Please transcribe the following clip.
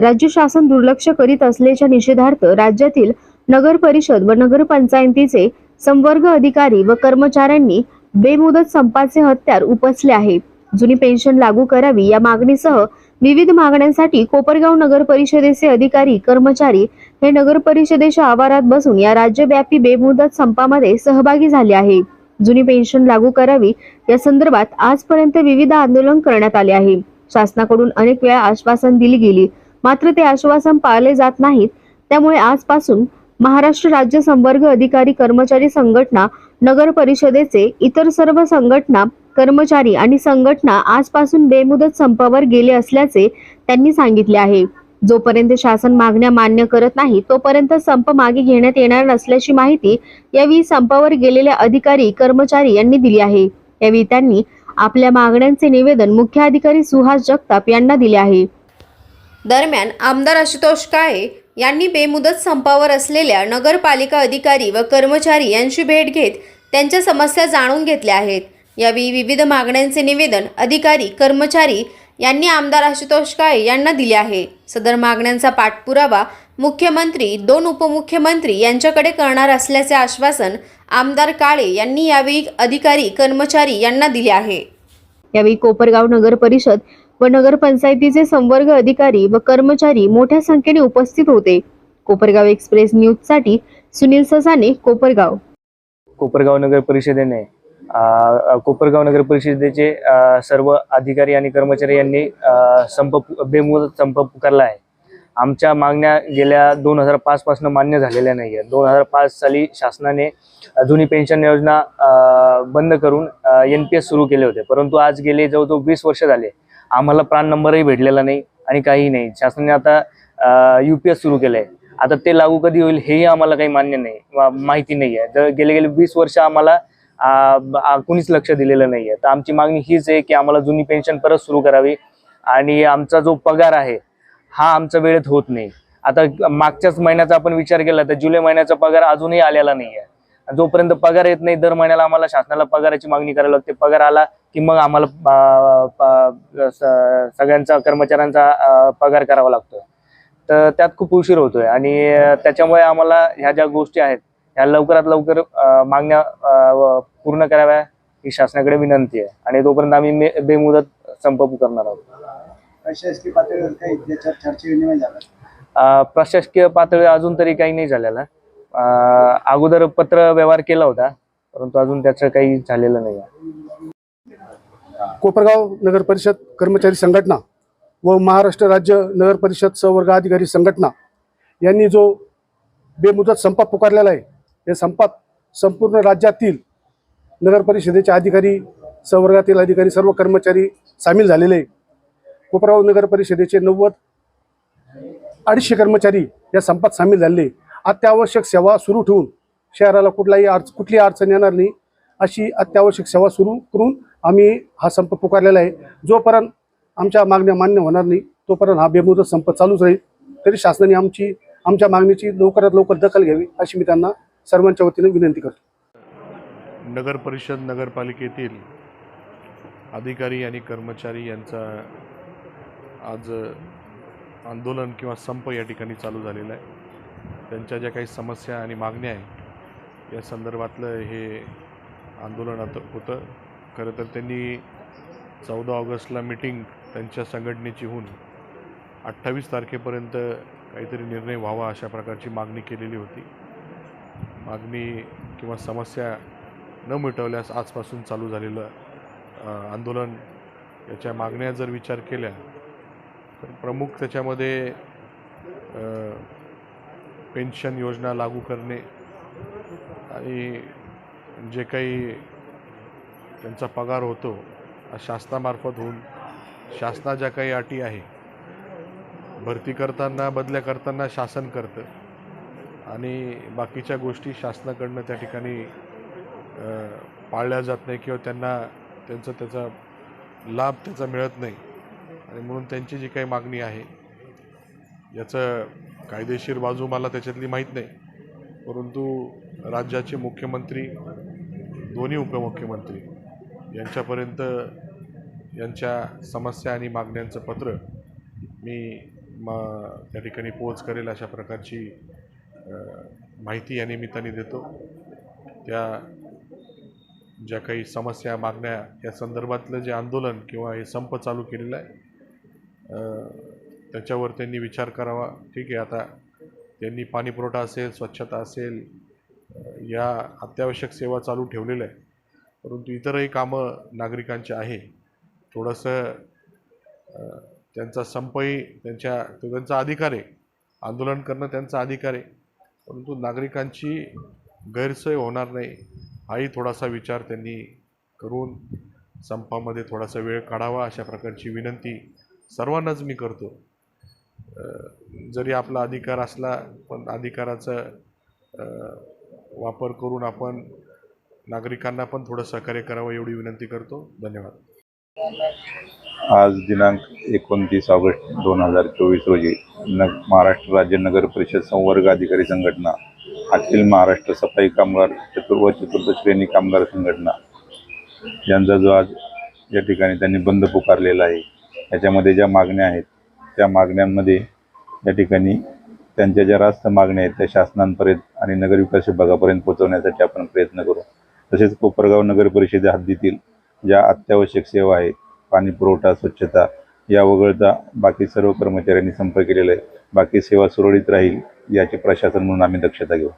राज्य शासन दुर्लक्ष करीत असल्याच्या निषेधार्थ राज्यातील नगर परिषद व नगरपंचायतीचे संवर्ग अधिकारी व कर्मचाऱ्यांनी बेमुदत संपाचे हत्यार उपसले आहे. जुनी पेन्शन लागू करावी या मागणीसह विविध मागण्यांसाठी कोपरगाव नगर परिषदेचे अधिकारी कर्मचारी हे नगर परिषदेच्या आवारात बसून या राज्यव्यापी बेमुदत संपामध्ये सहभागी झाले आहे. जुनी पेन्शन लागू करावी या संदर्भात आजपर्यंत विविध आंदोलन करण्यात आले आहे. शासनाकडून अनेक वेळा आश्वासन दिली गेली. मात्र ते आश्वासन पाळले जात नाहीत. त्यामुळे आजपासून महाराष्ट्र राज्य संवर्ग अधिकारी कर्मचारी संघटना नगर परिषदेचे इतर सर्व संघटना कर्मचारी आणि संघटना आजपासून बेमुदत संपावर गेले असल्याचे त्यांनी सांगितले आहे. जोपर्यंत शासन मागण्या मान्य करत नाही तोपर्यंत संप मागे घेण्यात येणार नसल्याची माहिती यावेळी संपावर गेलेल्या अधिकारी कर्मचारी यांनी दिली आहे. यावेळी त्यांनी आपल्या मागण्यांचे निवेदन मुख्याधिकारी सुहास जगताप यांना दिले आहे. दरम्यान आमदार आशुतोष काळे यांनी बेमुदत संपावर असलेल्या नगरपालिका अधिकारी व कर्मचारी यांची भेट घेत त्यांच्या समस्या जाणून घेतल्या आहेत. यावेळी विविध मागण्यांचे निवेदन अधिकारी कर्मचारी यांनी आमदार आशुतोष काळे यांना दिले आहे. सदर मागण्यांचा पाठपुरावा मुख्यमंत्री दोन उपमुख्यमंत्री यांच्याकडे करणार असल्याचे आश्वासन आमदार काळे यांनी यावेळी अधिकारी कर्मचारी यांना दिले आहे. यावेळी कोपरगाव नगर परिषद व नगरपंचायतीचे संवर्ग अधिकारी व कर्मचारी मोठ्या संख्येने उपस्थित होते. कोपरगाव एक्सप्रेस न्यूजसाठी सुनील ससाने कोपरगाव. कोपरगाव नगर परिषदेने कोपरगाव नगर परिषदेचे सर्व अधिकारी आणि कर्मचारी यांनी संप बेमुदत संप पुकारला आहे. आमच्या मागण्या गेल्या दोन हजार पाच पासून मान्य झालेल्या नाही आहेत दोन हजार पाच साली शासनाने जुनी पेन्शन योजना बंद करून एन पी एस सुरू केले होते. परंतु आज गेले जवळजवळ वीस वर्ष झाले. आम्हाला प्राण नंबरही भेटलेला नाही आणि काहीही नाही. शासनाने आता यू पी एस सुरू केलं आहे आता ते लागू कधी होईल हेही आम्हाला काही मान्य नाही माहिती नाही आहे. तर गेले गेले वीस वर्ष आम्हाला कुणीच लक्ष दिलेलं नाही आहे. तर आमची मागणी हीच आहे की आम्हाला जुनी पेन्शन परत सुरू करावी आणि आमचा जो पगार आहे हा आमचा वेळेत होत नाही. आता मागच्याच महिन्याचा आपण विचार केला तर जुलै महिन्याचा पगार अजूनही आलेला नाही आहे. जोपर्यंत पगार येत नाही दर महिन्याला आम्हाला शासनाला पगाराची मागणी करावी लागते. पगार आला की मग आम्हाला सगळ्यांचा कर्मचाऱ्यांचा पगार करावा लागतो तर त्यात खूप उशीर होतोय आणि त्याच्यामुळे आम्हाला ह्या ज्या गोष्टी आहेत ह्या लवकरात लवकर मागण्या पूर्ण कराव्या ही शासनाकडे विनंती आहे. आणि तोपर्यंत आम्ही बेमुदत संप करणार आहोत. प्रशासकीय पातळी अजून तरी काही नाही झालेला. अगोदर पत्र व्यवहार केला होता परंतु अजून त्याचं काही झालेलं नाही कोपरगाव नगर परिषद कर्मचारी संघटना व महाराष्ट्र राज्य नगर परिषद संवर्ग अधिकारी संघटना यांनी जो बेमुदत संप पुकारलेला आहे या संपात संपूर्ण राज्यातील नगर परिषदेचे अधिकारी संवर्गातील अधिकारी सर्व कर्मचारी सामील झालेले आहे कोपरगाव नगर परिषदेचे नव्वद अडीचशे कर्मचारी या संपात सामील झालेले आहे. अत्यावश्यक सेवा सुरू ठेवून शहराला कुठलाही अडच कुठली अडचण येणार नाही अशी अत्यावश्यक सेवा सुरू करून आम्ही हा संप पुकारलेला आहे. जोपर्यंत आमच्या मागण्या मान्य होणार नाही तोपर्यंत हा बेमुदत संप चालूच राहील. तरी शासनाने आमची आमच्या मागणीची लवकरात लवकर दखल घ्यावी अशी मी त्यांना सर्वांच्या वतीने विनंती करतो. नगर परिषद नगरपालिकेतील अधिकारी आणि कर्मचारी यांचा आज आंदोलन किंवा संप या ठिकाणी चालू झालेला आहे. त्यांच्या ज्या काही समस्या आणि मागण्या आहे या संदर्भातलं हे आंदोलन आता होतं. खरं तर त्यांनी चौदा ऑगस्टला मिटिंग त्यांच्या संघटनेची होऊन अठ्ठावीस तारखेपर्यंत काहीतरी निर्णय व्हावा अशा प्रकारची मागणी केलेली होती. मागणी किंवा समस्या न मिटवल्यास आजपासून चालू झालेलं आंदोलन याच्या मागण्या जर विचार केल्या तर प्रमुख त्याच्यामध्ये पेन्शन योजना लागू करणे आणि जे काही त्यांचा पगार होतो शासनामार्फत होऊन शासना ज्या काही अटी आहे भरती करताना बदल्या करताना शासन करतं. आणि बाकीच्या गोष्टी शासनाकडनं त्या ठिकाणी पाळल्या जात नाही किंवा त्यांना त्यांचा त्याचा लाभ त्याचा मिळत नाही. आणि म्हणून त्यांची जी काही मागणी आहे याचं कायदेशीर बाजू मला त्याच्यातली माहीत नाही. परंतु राज्याचे मुख्यमंत्री दोन्ही उपमुख्यमंत्री यांच्यापर्यंत यांच्या समस्या आणि मागण्यांचं पत्र मी म त्या ठिकाणी पोच करेल अशा प्रकारची माहिती या निमित्ताने देतो. त्या ज्या काही समस्या मागण्या या संदर्भातलं जे आंदोलन किंवा हे संप चालू केलेलं आहे त्याच्यावर त्यांनी विचार करावा. ठीक आहे आता त्यांनी पाणीपुरवठा असेल स्वच्छता असेल या अत्यावश्यक सेवा चालू ठेवलेल्या आहे परंतु इतरही कामं नागरिकांची आहे. थोडंसं त्यांचा संपही त्यांच्या तो त्यांचा अधिकार आहे. आंदोलन करणं त्यांचा अधिकार आहे. परंतु नागरिकांची गैरसोय होणार नाही हाही थोडासा विचार त्यांनी करून संपामध्ये थोडासा वेळ काढावा अशा प्रकारची विनंती सर्वांनाच मी करतो. जरी आपला अधिकार असला पण अधिकाराचा वापर करून आपण नागरिकांना पण थोडं सहकार्य करावं एवढी विनंती करतो. धन्यवाद. आज दिनांक एकोणतीस ऑगस्ट दोन हजार चोवीस रोजी न महाराष्ट्र राज्य नगर परिषद संवर्ग अधिकारी संघटना अखिल महाराष्ट्र सफाई कामगार चतुर्व व चतुर्थ श्रेणी कामगार संघटना यांचा जो आज या ठिकाणी त्यांनी बंद पुकारलेला आहे याच्यामध्ये ज्या मागण्या आहेत त्या मागण्यांमध्ये या ठिकाणी त्यांच्या ज्या रास्त मागण्या आहेत त्या शासनांपर्यंत आणि नगरविकास विभागापर्यंत पोहोचवण्यासाठी आपण प्रयत्न करू. तसेच कोपरगाव नगर परिषदे हद्दीतील ज्या अत्यावश्यक सेवा आहेत पाणी पुरवठा स्वच्छता या वगळता बाकी सर्व कर्मचाऱ्यांनी संपर्क केलेला आहे. बाकी सेवा सुरळीत राहील याची प्रशासन म्हणून आम्ही दक्षता घेऊ.